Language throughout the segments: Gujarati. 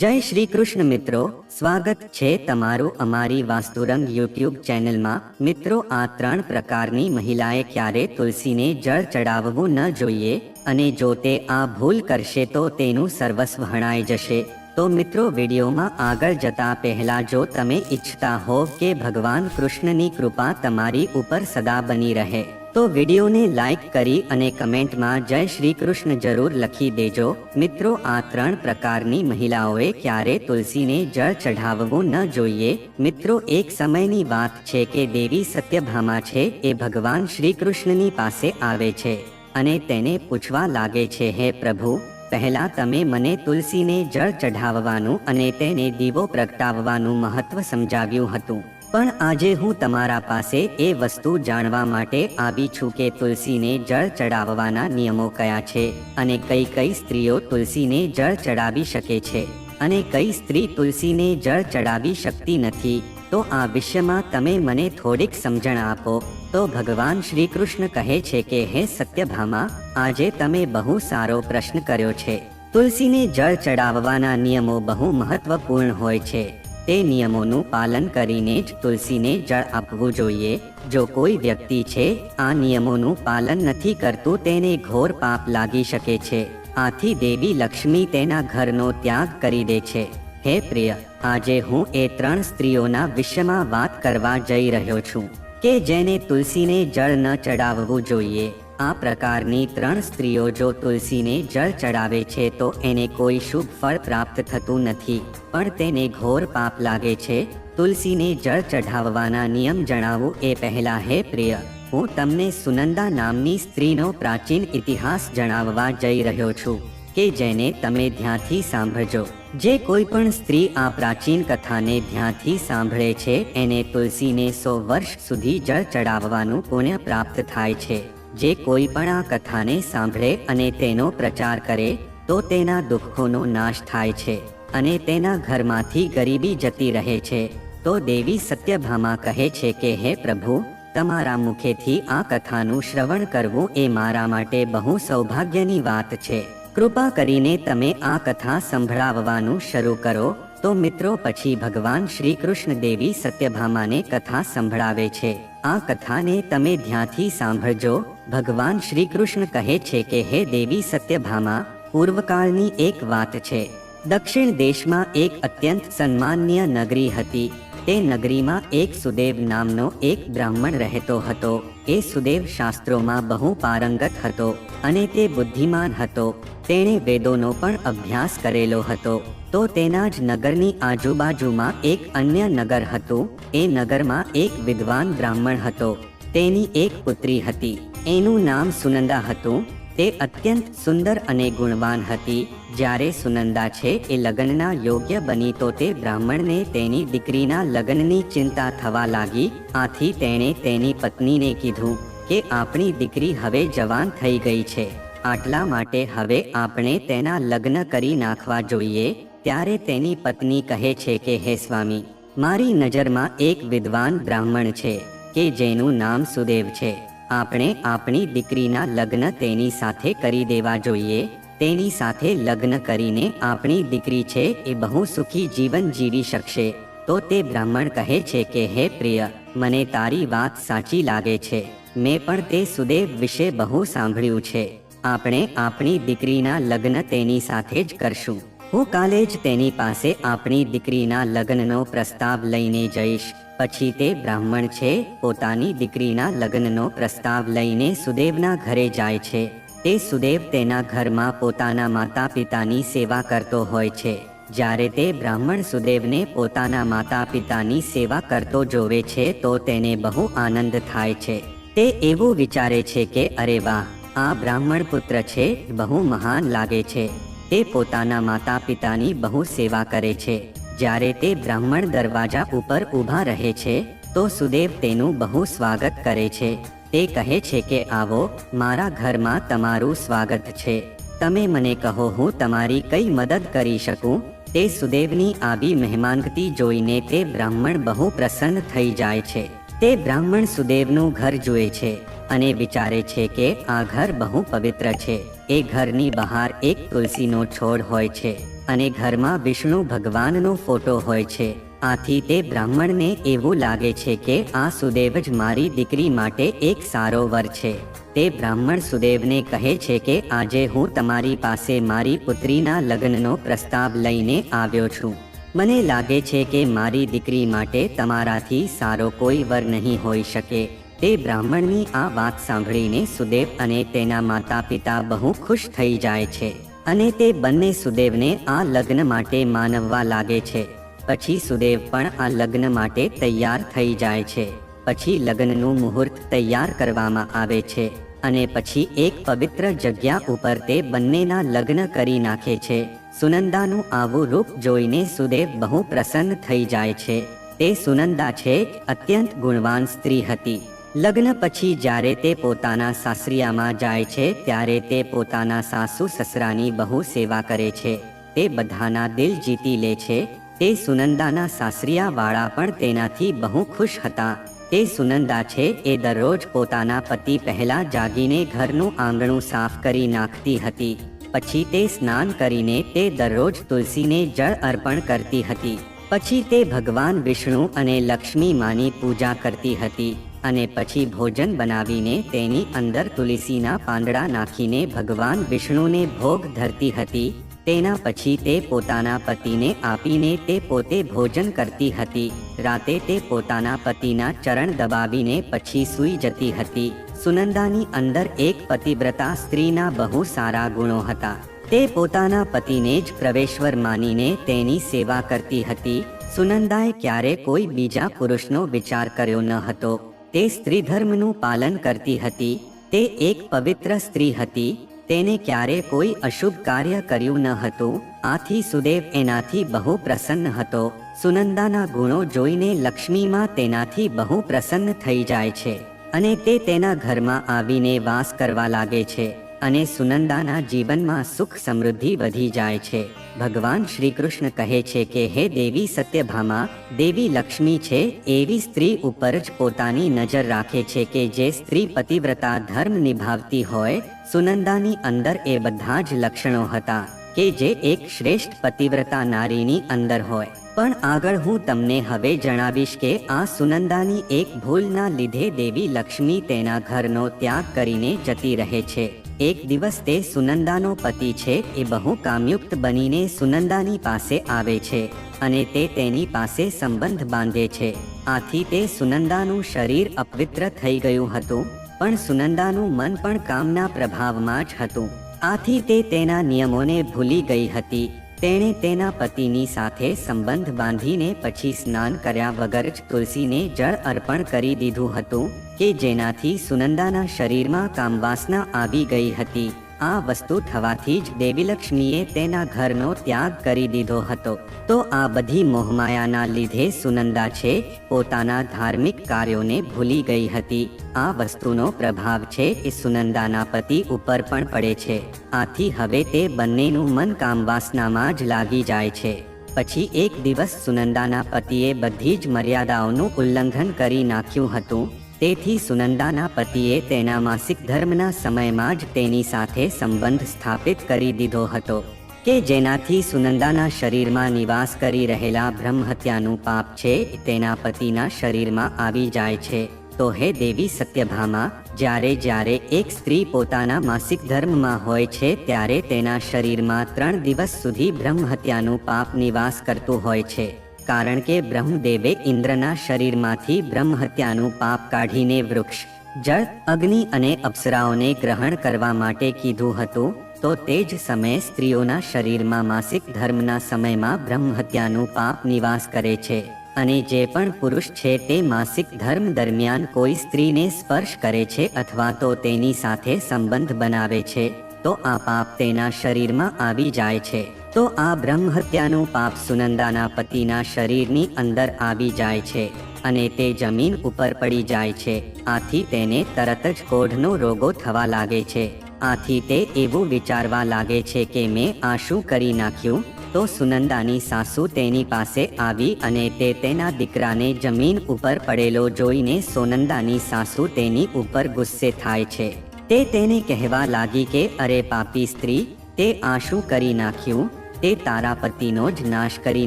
જય શ્રી કૃષ્ણ મિત્રો. સ્વાગત છે તમારું અમારી વાસ્તુરંગ યુટ્યુબ ચેનલમાં. મિત્રો, આ ત્રણ પ્રકારની મહિલાએ ક્યારે તુલસીને જળ ચડાવવું ન જોઈએ અને જો તે આ ભૂલ કરશે તો તેનું સર્વસ્વ હણાઈ જશે. તો મિત્રો, વિડીયોમાં આગળ જતા પહેલા જો તમે ઈચ્છતા હોવ કે ભગવાન કૃષ્ણની કૃપા તમારી ઉપર સદા બની રહે. તો વિડીયોને લાઇક કરી અને કમેન્ટમાં જય શ્રી કૃષ્ણ જરૂર લખી દેજો. મિત્રો, આ ત્રણ પ્રકારની મહિલાઓએ ક્યારે તુલસીને જળ ચઢાવવું ન જોઈએ? મિત્રો, એક સમયની વાત છે કે દેવી સત્યભામા છે એ ભગવાન શ્રી કૃષ્ણની પાસે આવે છે અને તેને પૂછવા લાગે છે, હે પ્રભુ, પહેલા તમે મને તુલસીને જળ ચઢાવવાનું અને તેને દીવો પ્રગટાવવાનું મહત્વ સમજાવ્યું હતું. પણ આજે હું તમારા પાસે એ વસ્તુ જાણવા માટે આવી છું કે તુલસીને જળ ચડાવવાના નિયમો કયા છે અને કઈ કઈ સ્ત્રીઓ તુલસીને જળ ચડાવી શકે છે અને કઈ સ્ત્રી તુલસીને જળ ચડાવી શકતી નથી. તો આ વિષયમાં તમે મને થોડીક સમજણ આપો. તો ભગવાન શ્રી કૃષ્ણ કહે છે કે, હે સત્યભામા, આજે તમે બહુ સારો પ્રશ્ન કર્યો છે. તુલસીને જળ ચડાવવાના નિયમો બહુ મહત્વપૂર્ણ હોય છે. તે નિયમોનું પાલન કરીને જ તુલસીને જળ આપવું જોઈએ. જો કોઈ વ્યક્તિ છે, આ નિયમોનું પાલન નથી કરતું તેને ઘોર પાપ લાગી શકે છે. આથી દેવી લક્ષ્મી તેના ઘરનો ત્યાગ કરી દે છે. હે પ્રિય, આજે હું એ ત્રણ સ્ત્રીઓના વિષયમાં વાત કરવા જઈ રહ્યો છું કે જેને તુલસીને જળ ન ચડાવવું જોઈએ. આ પ્રકારની ત્રણ સ્ત્રીઓ જો તુલસીને જળ ચડાવે છે તો એને કોઈ શુભ ફળ પ્રાપ્ત થતું નથી. પણ તેને ઘોર પાપ લાગે છે. તુલસીને જળ ચઢાવવાના નિયમ જણાવું એ પહેલા, હે પ્રિય, હું તમને સુનંદા નામની સ્ત્રીનો પ્રાચીન ઇતિહાસ જણાવવા જઈ રહ્યો છું, કે જેને તમે ધ્યાનથી સાંભળજો. જે કોઈ પણ સ્ત્રી આ પ્રાચીન કથાને ધ્યાનથી સાંભળે છે, એને તુલસીને સો વર્ષ સુધી જળ ચડાવવાનું પુણ્ય પ્રાપ્ત થાય છે. જે કોઈ પણ આ કથાને સાંભળે અને તેનો પ્રચાર કરે, તો તેના દુઃખોનો નાશ થાય છે અને તેના ઘરમાંથી ગરીબી જતી રહે છે. તો દેવી સત્યભામા કહે છે કે, હે પ્રભુ, તમારા મુખેથી આ કથાનું શ્રવણ કરવું એ મારા માટે બહુ સૌભાગ્યની વાત છે. કૃપા કરીને તમે આ કથા સંભળાવવાનું શરૂ કરો. તો મિત્રો, પછી ભગવાન શ્રી કૃષ્ણ દેવી સત્યભામાને કથા સંભળાવે છે. આ કથાને તમે ધ્યાનથી સાંભળજો ભગવાન શ્રી કૃષ્ણ કહે છે કે હે દેવી સત્યભામા, પૂર્વકાળની એક વાત છે. દક્ષિણ દેશમાં એક અત્યંત સન્માનીય નગરી હતી. તે નગરીમાં એક સુદેવ નામનો એક બ્રાહ્મણ રહેતો હતો. એ સુદેવ શાસ્ત્રોમાં બહુ પારંગત હતો અને તે બુદ્ધિમાન હતો. તેણે વેદોનો પણ અભ્યાસ કરેલો હતો. તો તેના જ નગરની આજુબાજુમાં એક અન્ય નગર હતું. એ નગરમાં એક વિદ્વાન બ્રાહ્મણ હતો. તેની એક પુત્રી હતી. એનું નામ સુનંદા હતું. તે અત્યંત સુંદર અને ગુણવાન હતી. જ્યારે સુનંદા છે એ લગ્નના યોગ્ય બની તો તે બ્રાહ્મણને તેની દીકરીના લગ્નની ચિંતા થવા લાગી. આથી તેણે તેની પત્નીને કીધું કે, આપણી દીકરી હવે જવાન થઈ ગઈ છે. આટલા માટે હવે આપણે તેના લગ્ન કરી નાખવા જોઈએ. ત્યારે તેની પત્ની કહે છે કે, હે સ્વામી, મારી નજરમાં એક વિદ્વાન બ્રાહ્મણ છે કે જેનું નામ સુદેવ છે. આપણે આપણી દીકરીના લગ્ન તેની સાથે કરી દેવા જોઈએ. તેની સાથે લગ્ન કરીને આપણી દીકરી છે એ બહુ સુખી જીવન જીવી શકશે. તો તે બ્રાહ્મણ કહે છે કે, હે પ્રિય, મને તારી વાત સાચી લાગે છે. મેં પણ તે સુદેવ વિશે બહુ સાંભળ્યું છે. આપણે આપણી દીકરીના લગ્ન તેની સાથે જ કરશું. હું કાલે જ તેની પાસે આપણી દીકરીના લગ્નનો પ્રસ્તાવ લઈને જઈશ. પછી તે બ્રાહ્મણ છે, પોતાની દીકરીના લગ્નનો પ્રસ્તાવ લઈને સુદેવના ઘરે જાય છે. તે સુદેવ તેના ઘરમાં પોતાના માતા પિતાની સેવા કરતો હોય છે. જ્યારે તે બ્રાહ્મણ સુદેવને પોતાના માતા પિતાની સેવા કરતો જોવે છે, તો તેને બહુ આનંદ થાય છે. તે એવું વિચારે છે કે, અરે વાહ, આ બ્રાહ્મણ પુત્ર છે, બહુ મહાન લાગે છે. તે પોતાના માતા પિતાની બહુ સેવા કરે છે. જ્યારે તે બ્રાહ્મણ દરવાજા ઉપર ઊભા રહે છે, તો સુદેવ તેનું બહુ સ્વાગત કરે છે. તે કહે છે કે, આવો, મારા ઘરમાં તમારું સ્વાગત છે. તમે મને કહો, હું તમારી કઈ મદદ કરી શકું? તે સુદેવની આવી મહેમાનગતી જોઈને તે બ્રાહ્મણ બહુ પ્રસન્ન થઈ જાય છે. તે બ્રાહ્મણ સુદેવનું ઘર જુએ છે અને વિચારે છે કે, આ ઘર બહુ પવિત્ર છે. એ ઘરની બહાર એક તુલસીનો છોડ હોય છે. અને ઘરમાં વિષ્ણુ ભગવાનનો ફોટો હોય છે. આથી તે બ્રાહ્મણને એવું લાગે છે કે આ સુદેવ જ મારી દીકરી માટે એક સારો વર છે. તે બ્રાહ્મણ સુદેવને કહે છે કે આજે હું તમારી પાસે મારી પુત્રીના લગ્નનો પ્રસ્તાવ લઈને આવ્યો છું. મને લાગે છે કે મારી દીકરી માટે તમારાથી સારો કોઈ વર નહીં હોઈ શકે. તે બ્રાહ્મણની આ વાત સાંભળીને સુદેવ અને તેના માતા પિતા બહુ ખુશ થઈ જાય છે. અને તે બંને સુદેવને આ લગ્ન માટે માનવવા લાગે છે. પછી સુદેવ પણ આ લગ્ન માટે તૈયાર થઈ જાય છે. પછી લગ્નનું મુહૂર્ત તૈયાર કરવામાં આવે છે અને પછી એક પવિત્ર જગ્યા ઉપર તે બંનેના લગ્ન કરી નાખે છે. સુનંદાનું આવું રૂપ જોઈને સુદેવ બહુ પ્રસન્ન થઈ જાય છે. તે સુનંદા છે, અત્યંત ગુણવાન સ્ત્રી હતી. લગ્ન પછી જ્યારે તે પોતાના સાસરિયામાં જાય છે, ત્યારે તે પોતાના સાસુ સસરાની બહુ સેવા કરે છે. તે બધાના દિલ જીતી લે છે. તે સુનંદાના સાસરિયાવાળા પણ તેનાથી બહુ ખુશ હતા. તે સુનંદા છે, એ દરરોજ પોતાના પતિ પહેલા જાગીને ઘરનું આંગણું સાફ કરી નાખતી હતી. પછી તે સ્નાન કરીને તે દરરોજ તુલસીને જળ અર્પણ કરતી હતી. પછી તે ભગવાન વિષ્ણુ અને લક્ષ્મી માની પૂજા કરતી હતી. અને પછી ભોજન બનાવીને તેની અંદર તુલસીના પાંદડા નાખીને ભગવાન વિષ્ણુને ભોગ ધરતી હતી. તેના પછી તે પોતાના પતિને આપીને તે પોતે ભોજન કરતી હતી. રાતે તે પોતાના પતિના ચરણ દબાવીને પછી સૂઈ જતી હતી. સુનંદાની અંદર એક પતિવ્રતા સ્ત્રીના બહુ સારા ગુણો હતા. તે પોતાના પતિને જ પ્રવેશ્વર માનીને તેની સેવા કરતી હતી. સુનંદાએ ક્યારે કોઈ બીજા પુરુષનો વિચાર કર્યો ન હતો. તે સ્ત્રી ધર્મનું પાલન કરતી હતી, તે એક પવિત્ર સ્ત્રી હતી, તેને ક્યારે કોઈ અશુભ કાર્ય કર્યું ન હતું, આથી સુદેવ એનાથી બહુ પ્રસન્ન હતો, સુનંદાના ગુણો જોઈને લક્ષ્મીમાં તેનાથી બહુ પ્રસન્ન થઈ જાય છે, અને તે તેના ઘરમાં આવીને વાસ કરવા લાગે છે. અને સુનંદાના જીવનમાં સુખ સમૃદ્ધિ વધી જાય છે. ભગવાન શ્રી કૃષ્ણ કહે છે કે, હે દેવી સત્યભામા, દેવી લક્ષ્મી છે, એવી સ્ત્રી ઉપર જ પોતાની નજર રાખે છે કે જે સ્ત્રી પતિવ્રતા ધર્મ નિભાવતી હોય, સુનંદાની અંદર એ બધા જ લક્ષણો હતા, કે જે એક શ્રેષ્ઠ પતિવ્રતા નારીની અંદર હોય. પણ આગળ હું તમને હવે જણાવીશ કે, આ સુનંદાની એક ભૂલના લીધે દેવી લક્ષ્મી તેના ઘરનો ત્યાગ કરીને જતી રહે છે. એક દિવસ તે સુનંદાનો પતિ છે, એ બહુ કામયુક્ત બનીને સુનંદાની પાસે આવે છે અને તે તેની પાસે સંબંધ બાંધે છે. આથી તે સુનંદાનું શરીર અપવિત્ર થઈ ગયું હતું, પણ સુનંદાનું મન પણ કામના પ્રભાવમાં જ હતું. આથી તે તેના નિયમોને ભૂલી ગઈ હતી. તેણે તેના પતિની સાથે સંબંધ બાંધીને પછી સ્નાન કર્યા વગર જ તુલસીને જળ અર્પણ કરી દીધું હતું, કે જેનાથી સુનંદાના શરીરમાં કામવાસના આવી ગઈ હતી. આ વસ્તુ થવાથી જ દેવીલક્ષ્મીએ તેના ઘરનો ત્યાગ કરી દીધો હતો. તો આ બધી મોહમાયાના લીધે સુનંદા છે, પોતાના ધાર્મિક કાર્યોને ભૂલી ગઈ હતી. આ વસ્તુનો પ્રભાવ છે એ સુનંદાના પતિ ઉપર પણ પડે છે. આથી હવે તે બંનેનું મન કામવાસનામાં જ લાગી જાય છે. પછી એક દિવસ સુનંદાના પતિએ બધી જ મર્યાદાઓનું ઉલ્લંઘન કરી નાખ્યું હતું. તેથી સુનંદાના પતિએ તેના માસિક ધર્મના સમયમાં જ તેની સાથે સંબંધ સ્થાપિત કરી દીધો હતો, કે જેનાથી સુનંદાના શરીરમાં નિવાસ કરી રહેલા બ્રહ્મહત્યાનું પાપ છે તેના પતિના શરીરમાં આવી જાય છે. તો હે દેવી સત્યભામા, જ્યારે જ્યારે એક સ્ત્રી પોતાના માસિક ધર્મમાં હોય છે, ત્યારે તેના શરીરમાં ત્રણ દિવસ સુધી બ્રહ્મહત્યાનું પાપ નિવાસ કરતું હોય છે. કારણ કે બ્રહ્મદેવે ઇન્દ્રના શરીરમાંથી બ્રહ્મહત્યાનું પાપ કાઢીને વૃક્ષ, જળ, અગ્નિ અને અપ્સરાઓને ગ્રહણ કરવા માટે કીધું હતું, તો તે જ સમયે સ્ત્રીઓના શરીરમાં માસિક ધર્મના સમયમાં બ્રહ્મહત્યાનું પાપ નિવાસ કરે છે. અને જે પણ પુરુષ છે તે માસિક ધર્મ દરમિયાન કોઈ સ્ત્રીને સ્પર્શ કરે છે અથવા તો તેની સાથે સંબંધ બનાવે છે, તો આ પાપ તેના શરીરમાં આવી જાય છે. તો આ બ્રહ્મહત્યાનું પાપ સુનંદાના પતિના શરીરની અંદર આવી જાય છે અને તે જમીન ઉપર પડી જાય છે. આથી તેને તરત જ કોઢનો રોગો થવા લાગે છે. આથી તે એવું વિચારવા લાગે છે કે મેં આ શું કરી નાખ્યું? તો સુનંદાની સાસુ તેની પાસે આવી અને તે તેના દીકરાને જમીન ઉપર પડેલો જોઈને સોનંદાની સાસુ તેની ઉપર ગુસ્સે થાય છે. તે તેને કહેવા લાગી કે, અરે પાપી સ્ત્રી, તે આ શું કરી નાખ્યું? તે તારા પતિનો જ નાશ કરી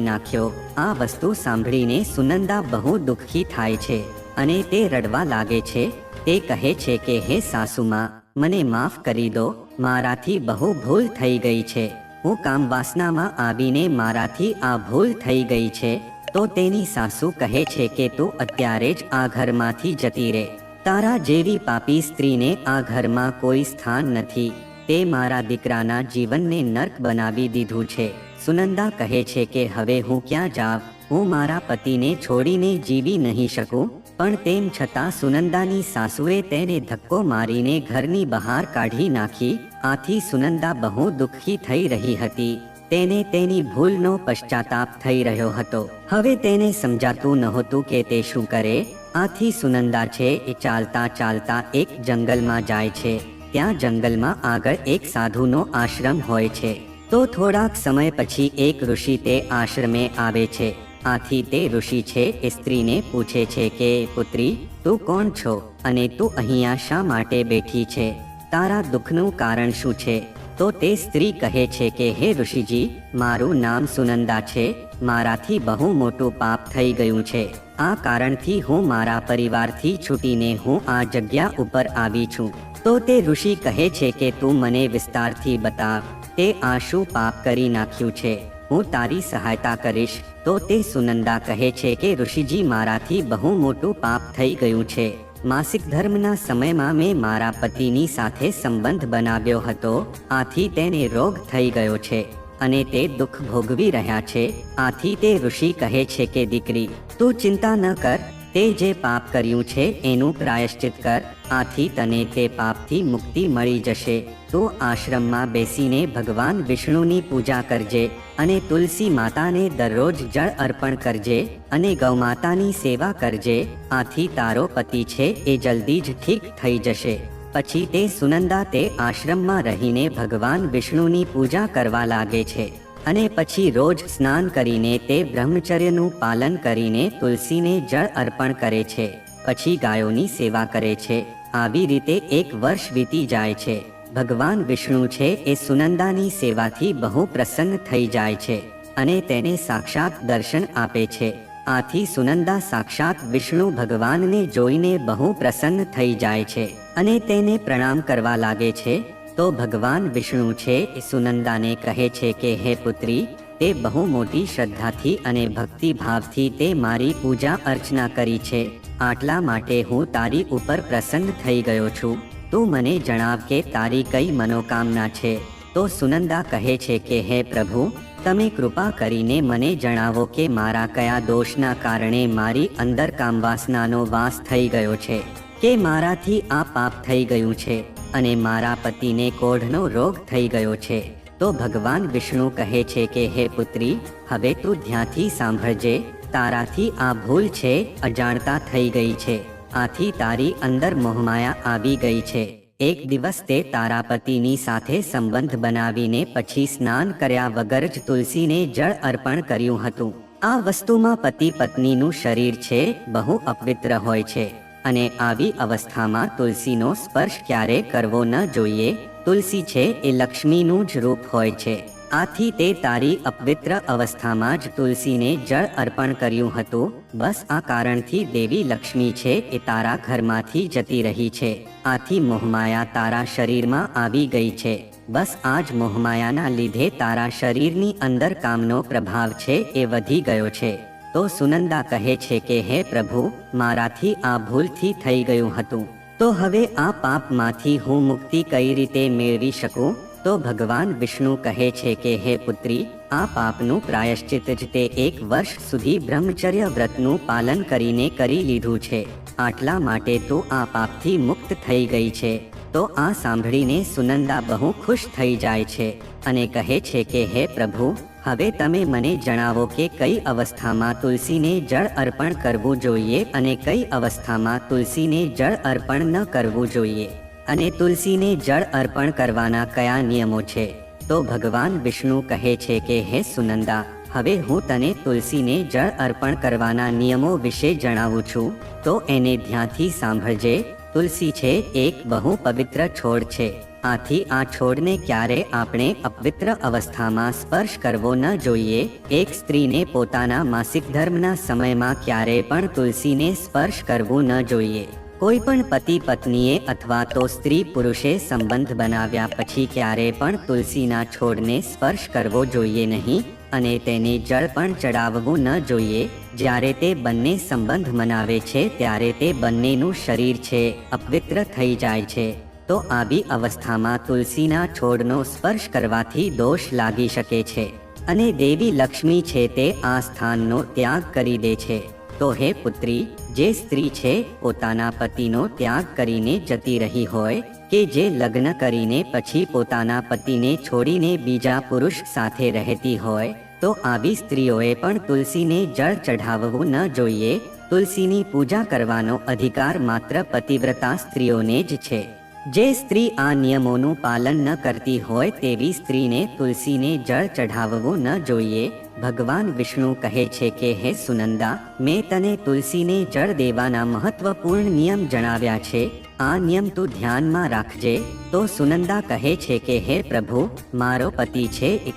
નાખ્યો. આ વસ્તુ સાંભળીને સુનંદા બહુ દુઃખી થાય છે અને તે રડવા લાગે છે. તે કહે છે કે, હે સાસુમાં, મને માફ કરી દો. મારાથી બહુ ભૂલ થઈ ગઈ છે. હું કામ વાસનામાં આવીને મારાથી આ ભૂલ થઈ ગઈ છે. તો તેની સાસુ કહે છે કે, તું અત્યારે જ આ ઘરમાંથી જતી રહે. તારા જેવી પાપી સ્ત્રીને આ ઘરમાં કોઈ સ્થાન નથી. તે મારા દીકરાના જીવનને નર્ક બનાવી દીધું છે. સુનંદા કહે છે કે, હવે હું ક્યાં જાવ હું મારા પતિને છોડીને જીવી નહીં શકું. પણ તેમ છતાં સુનંદાની સાસુએ તેને ધક્કો મારીને ઘરની બહાર કાઢી નાખી. આથી સુનંદા બહુ દુઃખી થઈ રહી હતી. તેને તેની ભૂલનો પશ્ચાતાપ થઈ રહ્યો હતો. હવે તેને સમજાતું નહોતું કે તે શું કરે. આથી સુનંદા છે એ ચાલતા ચાલતા એક જંગલમાં જાય છે. ત્યાં જંગલમાં આગળ એક સાધુનો આશ્રમ હોય છે. તો થોડાક સમય પછી એક ઋષિ તે આશ્રમે આવે છે. આથી તે ઋષિ છે એ સ્ત્રીને પૂછે છે કે, પુત્રી, તું કોણ છો? અને તું અહીંયા શા માટે બેઠી છે? તારા દુઃખનું કારણ શું છે? તો તે સ્ત્રી કહે છે કે, હે ઋષિજી, મારું નામ સુનંદા છે. મારાથી બહુ મોટું પાપ થઈ ગયું છે. આ કારણથી હું મારા પરિવારથી છૂટીને હું આ જગ્યા ઉપર આવી છું. તો તે ઋષિ કહે છે કે તું મને વિસ્તારથી બતાવ તે આ શું પાપ કરી નાખ્યું છે. હું તારી સહાયતા કરીશ. તો તે સુનંદા કહે છે કે ઋષિજી મારાથી બહુ મોટું પાપ થઈ ગયું છે. માસિક ધર્મના સમયમાં મેં મારા પતિની સાથે સંબંધ બનાવ્યો હતો. આથી તેને રોગ થઈ ગયો છે અને તે દુઃખ ભોગવી રહ્યા છે. આથી તે ઋષિ કહે છે કે, દીકરી, તું ચિંતા ન કર. તે જે પાપ કર્યું છે, એનું પ્રાયશ્ચિત કર. આથી તને તે પાપથી મુક્તિ મળી જશે. તો આશ્રમમાં બેસીને ભગવાન વિષ્ણુની પૂજા કરજે અને તુલસી માતાને દરરોજ જળ અર્પણ કરજે અને ગૌમાતાની સેવા કરજે. આથી તારો પતિ છે એ જલ્દી જ ઠીક થઈ જશે. પછી તે સુનંદા તે આશ્રમમાં રહીને ભગવાન વિષ્ણુની પૂજા કરવા લાગે છે. અને પછી રોજ સ્નાન કરીને તે બ્રહ્મચર્યનું પાલન કરીને તુલસીને જળ અર્પણ કરે છે, પછી ગાયોની સેવા કરે છે. આવી રીતે એક વર્ષ વીતી જાય છે. ભગવાન વિષ્ણુ છે એ સુનંદાની સેવાથી બહુ પ્રસન્ન થઈ જાય છે અને તેને સાક્ષાત દર્શન આપે છે. આથી સુનંદા સાક્ષાત વિષ્ણુ ભગવાનને જોઈને બહુ પ્રસન્ન થઈ જાય છે અને તેને પ્રણામ કરવા લાગે છે. તો ભગવાન વિષ્ણુ છે એ સુનંદાને કહે છે કે, હે પુત્રી, તે બહુ મોટી શ્રદ્ધાથી અને ભક્તિભાવથી તે મારી પૂજા અર્ચના કરી છે. આટલા માટે હું તારી ઉપર પ્રસન્ન થઈ ગયો છું. તું મને જણાવ કે તારી કઈ મનોકામના છે. તો સુનંદા કહે છે કે, હે પ્રભુ, તમે કૃપા કરીને મને જણાવો કે મારા કયા દોષના કારણે મારી અંદર કામવાસનાનો વાસ થઈ ગયો છે, કે મારાથી આ પાપ થઈ ગયું છે. અને મારા પતિને કોઢનો રોગ થઈ ગયો છે. તો ભગવાન વિષ્ણુ કહે છે કે, હે પુત્રી, હવે તું ધ્યાંથી સાંભળજે. તારાથી આ ભૂલ છે, અજાણતા થઈ ગઈ છે. આથી તારી અંદર મોહમાયા આવી ગઈ છે. એક દિવસ તે તારા પતિની સાથે સંબંધ બનાવીને પછી સ્નાન કર્યા વગર જ તુલસીને જળ અર્પણ કર્યું હતું. આ વસ્તુમાં પતિ પત્નીનું શરીર છે, બહુ અપવિત્ર હોય છે. અને આવી અવસ્થામાં તુલસીનો સ્પર્શ ક્યારે કરવો ન જોઈએ, તુલસી છે એ લક્ષ્મીનું જ રૂપ હોય છે. આથી તે તારી અપવિત્ર અવસ્થામાં જ તુલસીને જળ અર્પણ કર્યું હતું. બસ આ કારણથી દેવી લક્ષ્મી છે એ તારા ઘરમાંથી જતી રહી છે. આથી મોહમાયા તારા શરીરમાં આવી ગઈ છે. બસ આ જ મોહમાયાના લીધે તારા શરીરની અંદર કામનો પ્રભાવ છે એ વધી ગયો છે. તો સુનંદા કહે છે કે, હે પ્રભુ, મારાથી આ ભૂલથી થઈ ગયું હતું. તો હવે આ પાપમાંથી હું મુક્તિ કઈ રીતે મેળવી શકું? તો ભગવાન વિષ્ણુ કહે છે કે, હે પુત્રી, આ પાપનું પ્રાયશ્ચિત જ તે એક વર્ષ સુધી બ્રહ્મચર્ય વ્રતનું પાલન કરીને કરી લીધું છે. આટલા માટે તું આ પાપથી મુક્ત થઈ ગઈ છે. તો આ સાંભળીને સુનંદા બહુ ખુશ થઈ જાય છે અને કહે છે કે, હે પ્રભુ હવે તમે મને જણાવો કે કઈ અવસ્થામાં તુલસીને જળ અર્પણ કરવું જોઈએ અને કઈ અવસ્થામાં તુલસીને જળ અર્પણ ન કરવું જોઈએ? અને તુલસીને જળ અર્પણ કરવાના કયા નિયમો છે? તો ભગવાન વિષ્ણુ કહે છે કે, હે સુનંદા, હવે હું તને તુલસીને જળ અર્પણ કરવાના નિયમો વિશે જણાવું છું. તો એને ધ્યાનથી સાંભળજે. તુલસી છે એક બહુ પવિત્ર છોડ છે. આથી આ છોડને ક્યારે આપણે અપવિત્ર અવસ્થામાં સ્પર્શ કરવો ન જોઈએ? એક સ્ત્રીને પોતાના માસિક ધર્મના સમયમાં ક્યારે પણ તુલસીને સ્પર્શ કરવું ન જોઈએ. કોઈ પણ પતિ પત્નીએ અથવા તો સ્ત્રી પુરુષે સંબંધ બનાવ્યા પછી ક્યારે પણ તુલસીના છોડને સ્પર્શ કરવો જોઈએ નહીં અને તેને જળ પણ ચડાવવું ન જોઈએ. જ્યારે તે બંને સંબંધ મનાવે છે ત્યારે તે બંનેનું શરીર છે, અપવિત્ર થઈ જાય છે. તો આવી અવસ્થામાં તુલસીના છોડનો સ્પર્શ કરવાથી દોષ લાગી શકે છે. અને દેવી લક્ષ્મી છે તે આ સ્થાનનો ત્યાગ કરી દે છે. તો હે પુત્રી, જે સ્ત્રી છે, પોતાના પતિનો ત્યાગ કરીને જતી રહી હોય કે જે લગ્ન કરીને પછી પોતાના પતિને છોડીને બીજા પુરુષ સાથે રહેતી હોય, તો આવી સ્ત્રીઓએ પણ તુલસીને જળ ચઢાવવું ન જોઈએ. તુલસીની પૂજા કરવાનો અધિકાર માત્ર પતિવ્રતા સ્ત્રીઓને જ છે. જે સ્ત્રી આ નિયમોનું પાલન ન કરતી હોય તેવી સ્ત્રીને તુલસીને જળ ચઢાવવું ન જોઈએ. ભગવાન વિષ્ણુ કહે છે કે, હે સુનંદા, મેં તને તુલસીને જળ દેવાના મહત્વપૂર્ણ નિયમ જણાવ્યા છે. આ નિયમ તું ધ્યાનમાં રાખજે. તો સુનંદા કહે છે કે, હે પ્રભુ, મારો પતિ છે એ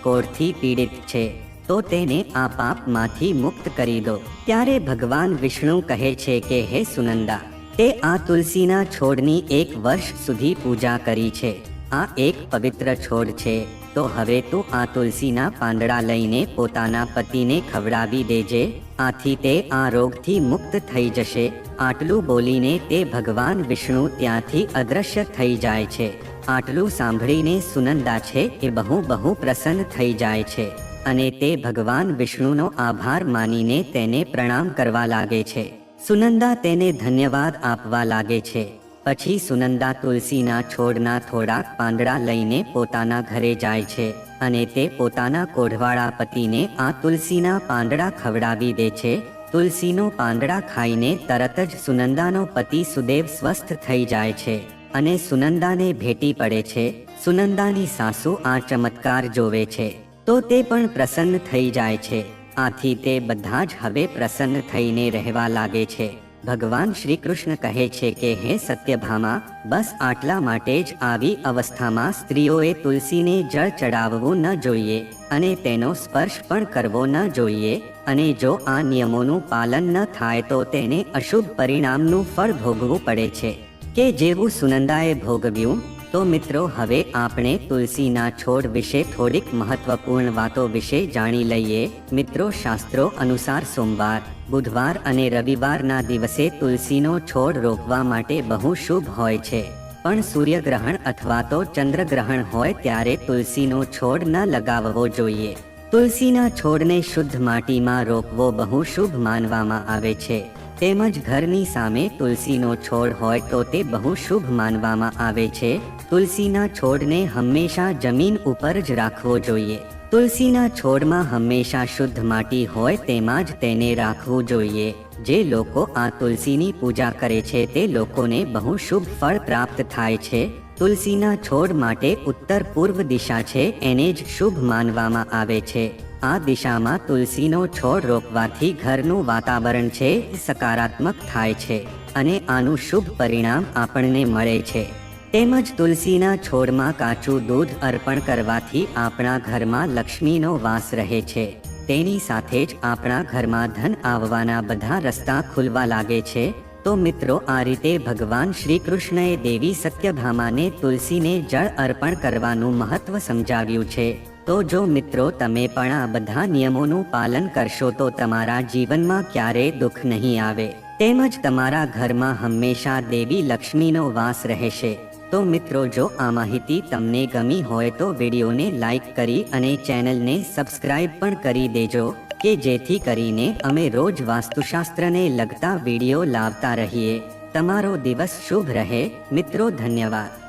પીડિત છે. તો તેને આ પાપમાંથી મુક્ત કરી દો. ત્યારે ભગવાન વિષ્ણુ કહે છે કે, હે સુનંદા તે આ તુલસીના છોડની એક વર્ષ સુધી પૂજા કરી છે. આ એક પવિત્ર છોડ છે. તો હવે તું આ તુલસીના પાંદડા લઈને પોતાના પતિને ખવડાવી દેજે. આથી તે આ રોગથી મુક્ત થઈ જશે. આટલું બોલીને તે ભગવાન વિષ્ણુ ત્યાંથી અદ્રશ્ય થઈ જાય છે. આટલું સાંભળીને સુનંદા છે એ બહુ બહુ પ્રસન્ન થઈ જાય છે. અને તે ભગવાન વિષ્ણુનો આભાર માનીને તેને પ્રણામ કરવા લાગે છે. સુનંદા તેને ધન્યવાદ આપવા લાગે છે. પછી સુનંદા તુલસીના છોડના થોડાક પાંદડા લઈને પોતાના ઘરે જાય છે અને તે પોતાના કોઢવાળા પતિને આ તુલસીના પાંદડા ખવડાવી દે છે. તુલસીનો પાંદડા ખાઈને તરત જ સુનંદાનો પતિ સુદેવ સ્વસ્થ થઈ જાય છે અને સુનંદાને ભેટી પડે છે. સુનંદાની સાસુ આ ચમત્કાર જોવે છે. તો તે પણ પ્રસન્ન થઈ જાય છે. આથી તે બધા જ હવે પ્રસન્ન થઈને રહેવા લાગે છે. ભગવાન શ્રી કૃષ્ણ કહે છે કે, હે સત્યભામા, બસ આટલા માટે જ આવી અવસ્થામાં સ્ત્રીઓએ તુલસીને જળ ચડાવવું ન જોઈએ અને તેનો સ્પર્શ પણ કરવો ન જોઈએ અને જો આ નિયમોનું પાલન ન થાય તો તેને અશુભ પરિણામનું ફળ ભોગવું પડે છે. કે જેવું સુનંદાએ ભોગવ્યું તો મિત્રો, હવે આપણે તુલસીના છોડ વિશે થોડીક મહત્વપૂર્ણ વાતો વિશે જાણી લઈએ. મિત્રો, શાસ્ત્રો અનુસાર સોમવાર, બુધવાર અને રવિવારના દિવસે તુલસીનો છોડ રોપવા માટે બહુ શુભ હોય છે. પણ સૂર્યગ્રહણ અથવા તો ચંદ્રગ્રહણ હોય ત્યારે તુલસીનો છોડ ન લગાવવો જોઈએ. તુલસીના છોડને શુદ્ધ માટીમાં રોપવો બહુ શુભ માનવામાં આવે છે. તેમજ ઘરની સામે તુલસીનો છોડ હોય તો તે બહુ શુભ માનવામાં આવે છે. તુલસીના છોડને હંમેશા જમીન ઉપર જ રાખવો જોઈએ. તુલસીના છોડમાં હંમેશા શુદ્ધ માટી હોય તેમાં જ તેને રાખવું જોઈએ. જે લોકો આ તુલસીની પૂજા કરે છે તે લોકોને બહુ શુભ ફળ પ્રાપ્ત થાય છે. તુલસીના છોડ માટે ઉત્તર પૂર્વ દિશા છે એને જ શુભ માનવામાં આવે છે. આ દિશામાં તુલસીનો છોડ રોપવાથી ઘરનું વાતાવરણ છે સકારાત્મક થાય છે અને આનું શુભ પરિણામ આપણને મળે છે. તેમજ તુલસીના છોડમાં કાચું દૂધ અર્પણ કરવાથી આપણા ઘરમાં લક્ષ્મીનો વાસ રહે છે. તેની સાથે જ આપણા ઘરમાં ધન આવવાના બધા રસ્તા ખુલવા લાગે છે. તો મિત્રો, આ રીતે ભગવાન શ્રી કૃષ્ણએ દેવી સત્યભામાને તુલસીને જળ અર્પણ કરવાનું મહત્વ સમજાવ્યું છે. તો જો મિત્રો, તમે પણ આ બધા નિયમોનું પાલન કરશો તો તમારા જીવનમાં ક્યારેય દુઃખ નહીં આવે. તેમજ તમારા ઘરમાં હંમેશા દેવી લક્ષ્મીનો વાસ રહેશે. તો મિત્રો, જો આ માહિતી તમને ગમી હોય તો વિડીયોને લાઈક કરી અને ચેનલને સબસ્ક્રાઇબ પણ કરી દેજો, કે જેથી કરીને અમે રોજ વાસ્તુશાસ્ત્રને લગતા વીડિયો લાવતા રહીએ. તમારો દિવસ શુભ રહે. મિત્રો, ધન્યવાદ.